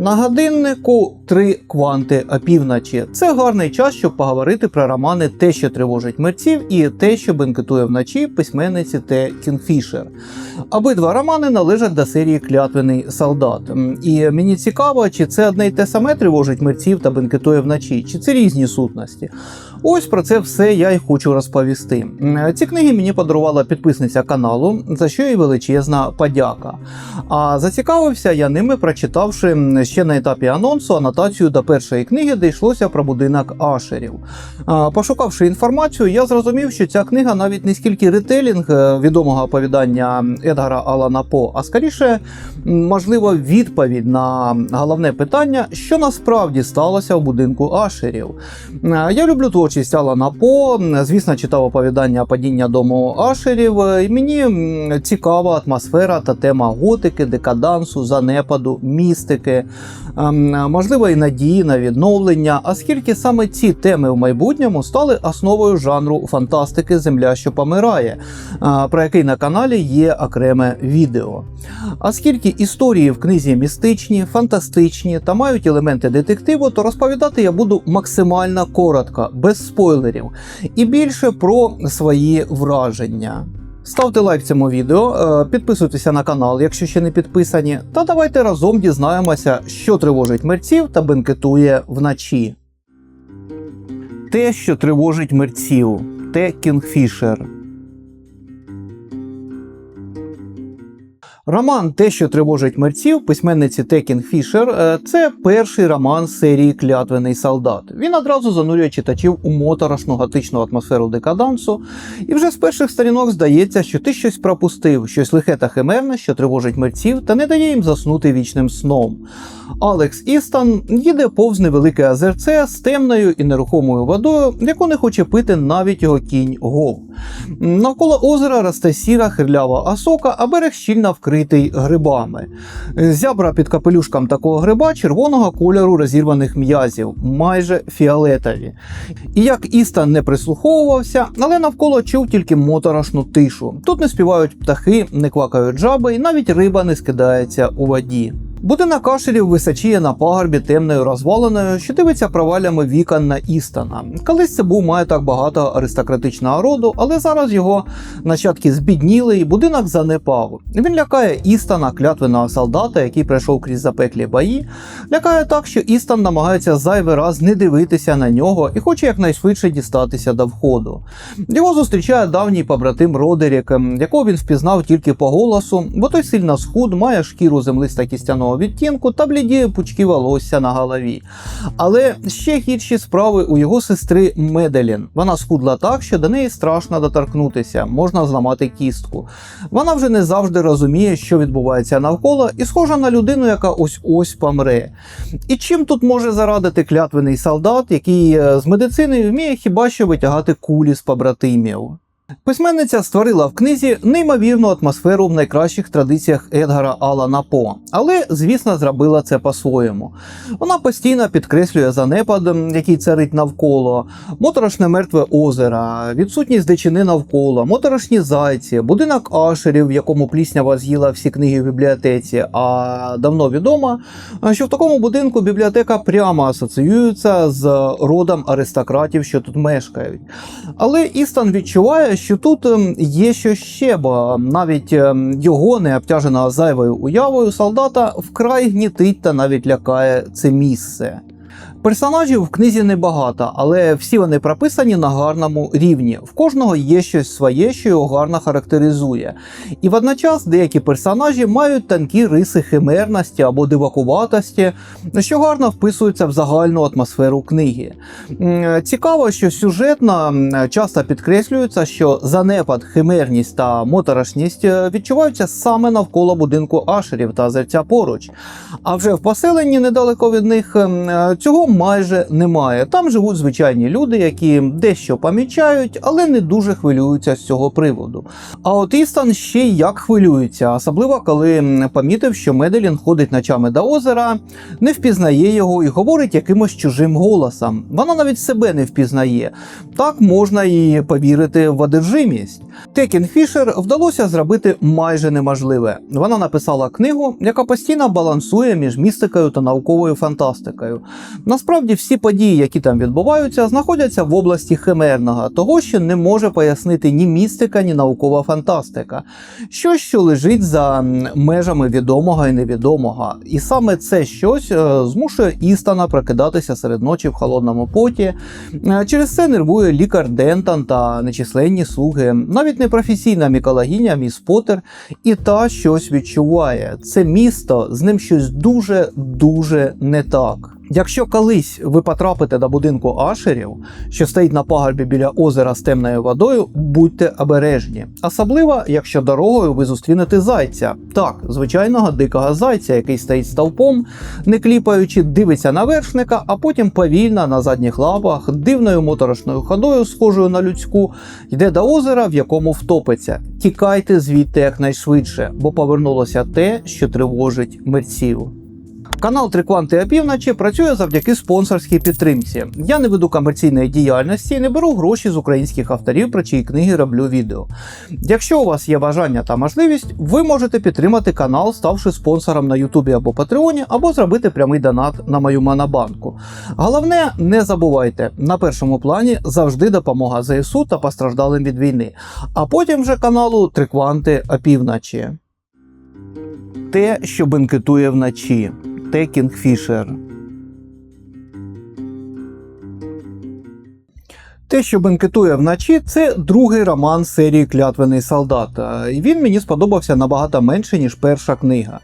На годиннику три кванти опівночі. Це гарний час, щоб поговорити про романи Те, що тривожить мерців, і те, що бенкетує вночі письменниці Те Кінгфішер. Обидва романи належать до серії Клятвений солдат. І мені цікаво, чи це одне й те саме тривожить мерців та бенкетує вночі, чи це різні сутності. Ось про це все я й хочу розповісти. Ці книги мені подарувала підписниця каналу, за що їй величезна подяка. А зацікавився я ними, прочитавши ще на етапі анонсу анотацію до першої книги, де йшлося про будинок Ашерів. Пошукавши інформацію, я зрозумів, що ця книга навіть не скільки ретелінг е, відомого оповідання Едгара Алана По, а скоріше, можливо, відповідь на головне питання, що насправді сталося в будинку Ашерів. Я люблю творчість Алана По. Звісно, читав оповідання падіння дому Ашерів. е, І мені цікава атмосфера та тема готики, декадансу, занепаду, містики, ем, можливо, і надії на відновлення, оскільки саме ці теми в майбутньому стали основою жанру фантастики Земля, що помирає, е, про який на каналі є окреме відео. Оскільки історії в книзі містичні, фантастичні та мають елементи детективу, то розповідати я буду максимально коротко, без спойлерів, і більше про свої враження. Ставте лайк цьому відео, е, підписуйтеся на канал, якщо ще не підписані, та давайте разом дізнаємося, що тривожить мерців та бенкетує вночі. Те, що тривожить мерців, те Кінгфішер. Роман Те, що тривожить мерців, письменниці Текін Фішер, е, це перший роман серії Клятвений солдат. Він одразу занурює читачів у моторошну готичну атмосферу декадансу, і вже з перших сторінок здається, що ти щось пропустив, щось лихе та химерне, що тривожить мерців, та не дає їм заснути вічним сном. Алекс Істон їде повз невелике озерце з темною і нерухомою водою, яку не хоче пити навіть його кінь Гов. Навколо озера росте сіра хирлява осока, а берег щільно вкритий грибами. Зябра під капелюшком такого гриба червоного кольору розірваних м'язів, майже фіолетові. І як Істон не прислуховувався, але навколо чув тільки моторошну тишу. Тут не співають птахи, не квакають жаби, і навіть риба не скидається у воді. Будинок кашелів височіє на пагорбі темною розваленою, що дивиться провалями вікон на Істона. Колись це був маєток багато аристократичного роду, але зараз його нащадки збідніли і будинок занепав. Він лякає Істона, клятвеного солдата, який пройшов крізь запеклі бої. Лякає так, що Істон намагається зайвий раз не дивитися на нього і хоче якнайшвидше дістатися до входу. Його зустрічає давній побратим Родерік, ем, якого він впізнав тільки по голосу, бо той сильно схуд, має шкіру землиста кістяного відтінку та бліді пучки волосся на голові. Але ще гірші справи у його сестри Меделін. Вона схудла так, що до неї страшно доторкнутися, можна зламати кістку. Вона вже не завжди розуміє, що відбувається навколо, і схожа на людину, яка ось ось помре. І чим тут може зарадити клятвений солдат, який е, з медицини вміє хіба що витягати кулі з побратимів? Письменниця створила в книзі неймовірну атмосферу в найкращих традиціях Едгара Алана По, але, звісно, зробила це по-своєму. Вона постійно підкреслює занепад, який царить навколо, моторошне мертве озеро, відсутність дичини навколо, моторошні зайці, будинок Ашерів, в якому пліснява з'їла всі книги в бібліотеці. А давно відомо, що в такому будинку бібліотека прямо асоціюється з родом аристократів, що тут мешкають. Але Істон відчуває, що тут ем, є що ще, бо навіть ем, його не обтяжена зайвою уявою солдата вкрай гнітить та навіть лякає це місце. Персонажів в книзі небагато, але всі вони прописані на гарному рівні. В кожного є щось своє, що його гарно характеризує. І водночас деякі персонажі мають тонкі риси химерності або дивакуватості, що гарно вписуються в загальну атмосферу книги. Цікаво, що сюжетно часто підкреслюється, що занепад, химерність та моторошність е, відчуваються саме навколо будинку Ашерів та озерця поруч. А вже в поселенні недалеко від них е, цього майже немає. Там живуть звичайні люди, які дещо помічають, але не дуже хвилюються з цього приводу. А от Істан ще як хвилюється, особливо коли помітив, що Меделін ходить ночами до озера, не впізнає його і говорить якимось чужим голосом. Вона навіть себе не впізнає. Так можна і повірити в одержимість. Текін Фішер вдалося зробити майже неможливе. Вона написала книгу, яка постійно балансує між містикою та науковою фантастикою. Насправді, всі події, які там відбуваються, знаходяться в області химерного, того, що не може пояснити ні містика, ні наукова фантастика. Щось, що лежить за межами відомого і невідомого. І саме це щось е, змушує Істана прокидатися серед ночі в холодному поті. Е, Через це нервує лікар Дентон та нечисленні слуги. Навіть непрофесійна мікологиня міс Поттер і та щось відчуває. Це місто з ним щось дуже дуже не так. Якщо колись ви потрапите до будинку Ашерів, що стоїть на пагорбі біля озера з темною водою, будьте обережні. Особливо, якщо дорогою ви зустрінете зайця. Так, звичайного дикого зайця, який стоїть стовпом, не кліпаючи, дивиться на вершника, а потім повільно на задніх лапах, дивною моторошною ходою, схожою на людську, йде до озера, в якому втопиться. Тікайте звідти якнайшвидше, бо повернулося те, що тривожить мерців. Канал Трикванти опівночі працює завдяки спонсорській підтримці. Я не веду комерційної діяльності і не беру гроші з українських авторів, про чиї книги роблю відео. Якщо у вас є бажання та можливість, ви можете підтримати канал, ставши спонсором на Ютубі або Патреоні, або зробити прямий донат на мою монобанку. Головне, не забувайте, на першому плані завжди допомога ЗСУ та постраждалим від війни, а потім вже каналу Трикванти опівночі. Те, що бенкетує вночі. Те Кінгфішер. Те, що бенкетує вночі, це другий роман серії Клятвений солдат. Е, І він мені сподобався набагато менше, ніж перша книга.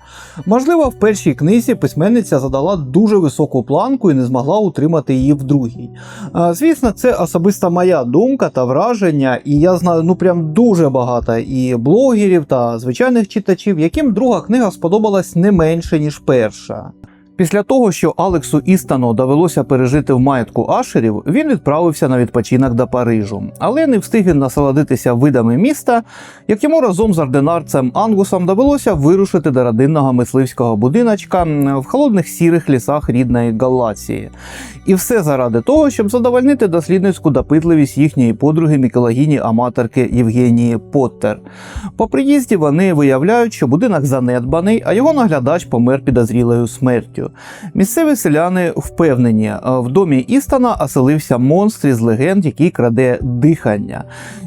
Можливо, в першій книзі письменниця задала дуже високу планку і не змогла утримати її в другій. Е, Звісно, це особиста моя думка та враження, і я знаю ну прям дуже багато і блогерів та звичайних читачів, яким друга книга сподобалась не менше, ніж перша. Після того, що Алексу Істану довелося пережити в маєтку Ашерів, він відправився на відпочинок до Парижу, але не встиг він насолодитися видами міста, як йому разом з ординарцем Ангусом довелося вирушити до родинного мисливського будиночка в холодних сірих лісах рідної Галації. І все заради того, щоб задовольнити дослідницьку допитливість їхньої подруги мікологіні аматорки Євгенії Поттер. По приїзді вони виявляють, що будинок занедбаний, а його наглядач помер підозрілою смертю. Місцеві селяни впевнені, е, в домі Істана оселився монстр із легенд, який краде дихання.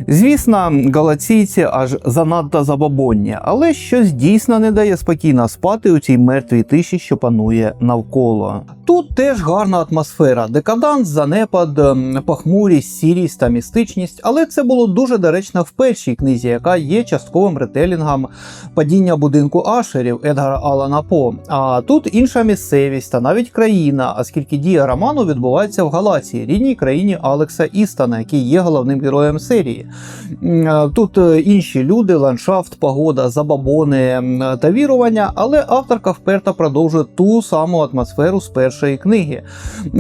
Звісно, галаційці аж занадто забобонні, але щось дійсно не дає спокійно спати у цій мертвій тиші, що панує навколо. Тут теж гарна атмосфера, декаданс, занепад, ем, похмурість, сірість та містичність, але це було дуже доречно в першій книзі, яка є частковим ретелінгом падіння будинку Ашерів Едгара Алана По. А тут інша місцевість та навіть країна, оскільки дія роману відбувається в Галації, рідній країні Алекса Істана, який є головним героєм серії. Е, Тут е, інші люди, ландшафт, погода, забабони та вірування, але авторка вперто продовжує ту саму атмосферу з першої книги.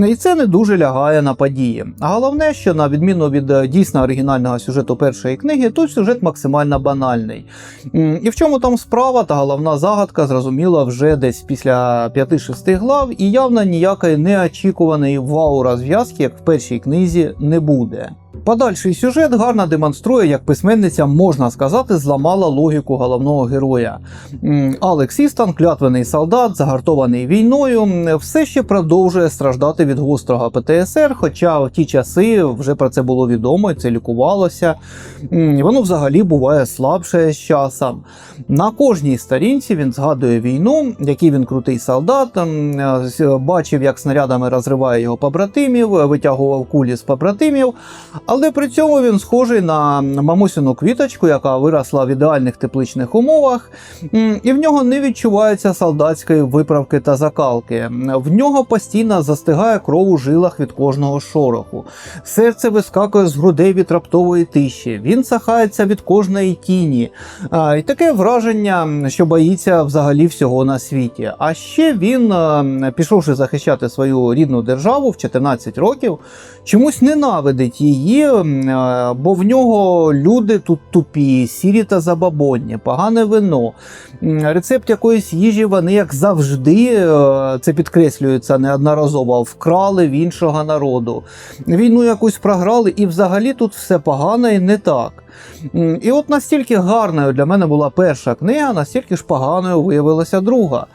І це не дуже лягає на події. Головне, що на відміну від е, дійсно оригінального сюжету першої книги, тут сюжет максимально банальний. І в чому там справа, та головна загадка зрозуміла вже десь після 5-6 глав, і явно ніякої неочікуваної вау розв'язки, як в першій книзі, не буде. Подальший сюжет гарно демонструє, як письменниця, можна сказати, зламала логіку головного героя. Алекс Істан, клятвений солдат, загартований війною, все ще продовжує страждати від гострого ПТСР, хоча в ті часи вже про це було відомо і це лікувалося. Воно взагалі буває слабше з часом. На кожній сторінці він згадує війну, який він крутий солдат, бачив, як снарядами розриває його побратимів, витягував кулі з побратимів. Але при цьому він схожий на мамусину квіточку, яка виросла в ідеальних тепличних умовах, і в нього не відчувається солдатської виправки та закалки. В нього постійно застигає кров у жилах від кожного шороху. Серце вискакує з грудей від раптової тиші. Він сахається від кожної тіні. І таке враження, що боїться взагалі всього на світі. А ще він, пішовши захищати свою рідну державу в 14 років, чомусь ненавидить її, м, е, бо в нього люди тут тупі, сірі та забабонні, погане вино. Рецепт якоїсь їжі вони, як завжди, е, це підкреслюється неодноразово, вкрали в іншого народу. Війну якусь програли, і взагалі тут все погано і не так. І от настільки гарною для мене була перша книга, настільки ж поганою виявилася друга.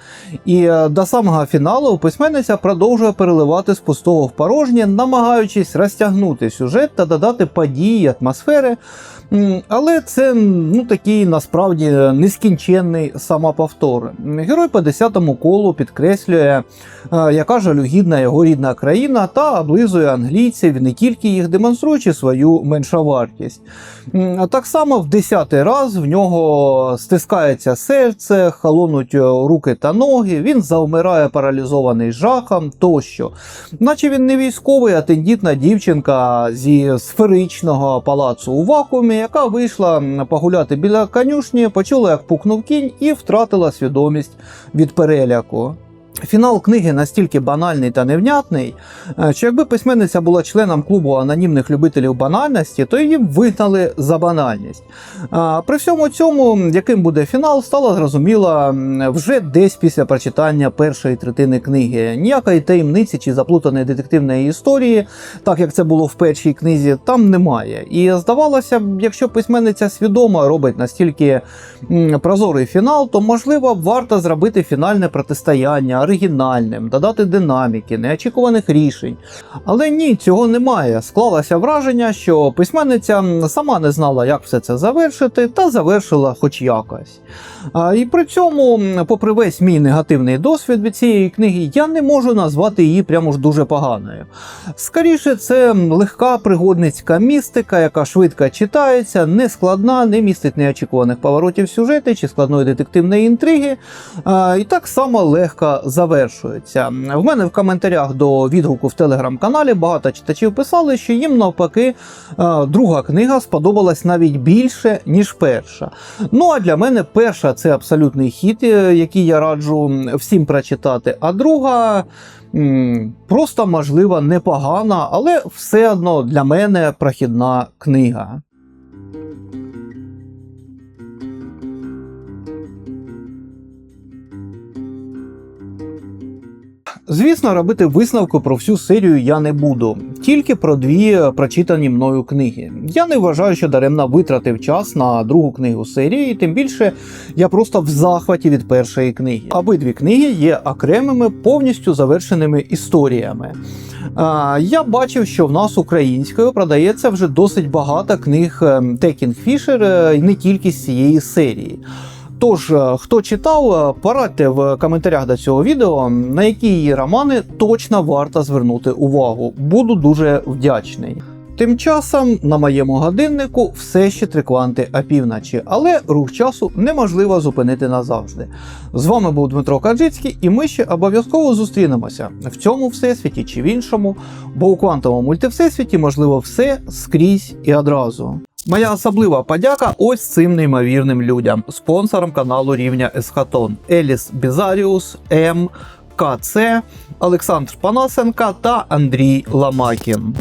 І е, до самого фіналу письменниця продовжує переливати з пустого в порожнє, намагаючись розтягнути сюжет та додати події, атмосфери. Але це ну такий насправді нескінченний самоповтор. Герой по 10-му колу підкреслює, е, яка жалюгідна його рідна країна, та облизує англійців, не тільки їх демонструючи свою меншовартість. Так само в 10-й раз в нього стискається серце, холонуть е, руки та ноги, він завмирає паралізований жахом тощо. Наче він не військовий, а тендітна дівчинка зі сферичного палацу у вакуумі, яка вийшла погуляти біля конюшні, почула, як пукнув кінь, і втратила свідомість від переляку. Фінал книги настільки банальний та невнятний, е, що якби письменниця була членом клубу анонімних любителів банальності, то її б вигнали за банальність. При всьому цьому, яким буде фінал, стало зрозуміло вже десь після прочитання першої третини книги. Ніякої таємниці чи заплутаної детективної історії, так як це було в першій книзі, там немає. І здавалося б, якщо письменниця свідомо робить настільки прозорий фінал, то можливо варто зробити фінальне протистояння оригінальним, додати динаміки, неочікуваних рішень. Але ні, цього немає. Склалося враження, що письменниця сама не знала, як все це завершити, та завершила хоч якось. І при цьому, попри весь мій негативний досвід від цієї книги, я не можу назвати її прямо ж дуже поганою. Скоріше, це легка пригодницька містика, яка швидко читається, не складна, не містить неочікуваних поворотів сюжету чи складної детективної інтриги, і так само легко завершується. В мене в коментарях до відгуку в телеграм-каналі багато читачів писали, що їм навпаки друга книга сподобалась навіть більше, ніж перша. Ну а для мене перша це абсолютний хіт, е, який я раджу всім прочитати. А друга просто можливо непогана, але все одно для мене прохідна книга. Звісно, робити висновку про всю серію я не буду, тільки про дві прочитані мною книги. Я не вважаю, що даремно витратив час на другу книгу серії, і тим більше я просто в захваті від першої книги. Обидві книги є окремими повністю завершеними історіями. Я бачив, що в нас українською продається вже досить багато книг ем, Текінг Фішер, е, не тільки з цієї серії. Тож, е, хто читав, е, порадьте в коментарях до цього відео, на які її романи точно варто звернути увагу. Буду дуже вдячний. Тим часом на моєму годиннику все ще три кванти опівночі, але рух часу неможливо зупинити назавжди. З вами був Дмитро Каджицький, і ми ще обов'язково зустрінемося в цьому всесвіті чи в іншому, бо у квантовому мультивсесвіті можливо все скрізь і одразу. Моя особлива подяка ось цим неймовірним людям, спонсорам каналу рівня Есхатон: Еліс Бізаріус, М, КЦ, Олександр Панасенка та Андрій Ламакін.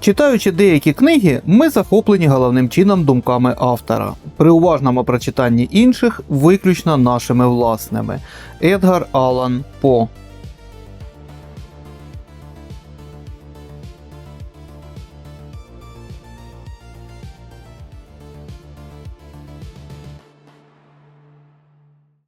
Читаючи деякі книги, ми захоплені головним чином думками автора. При уважному прочитанні інших виключно нашими власними. Едгар Алан По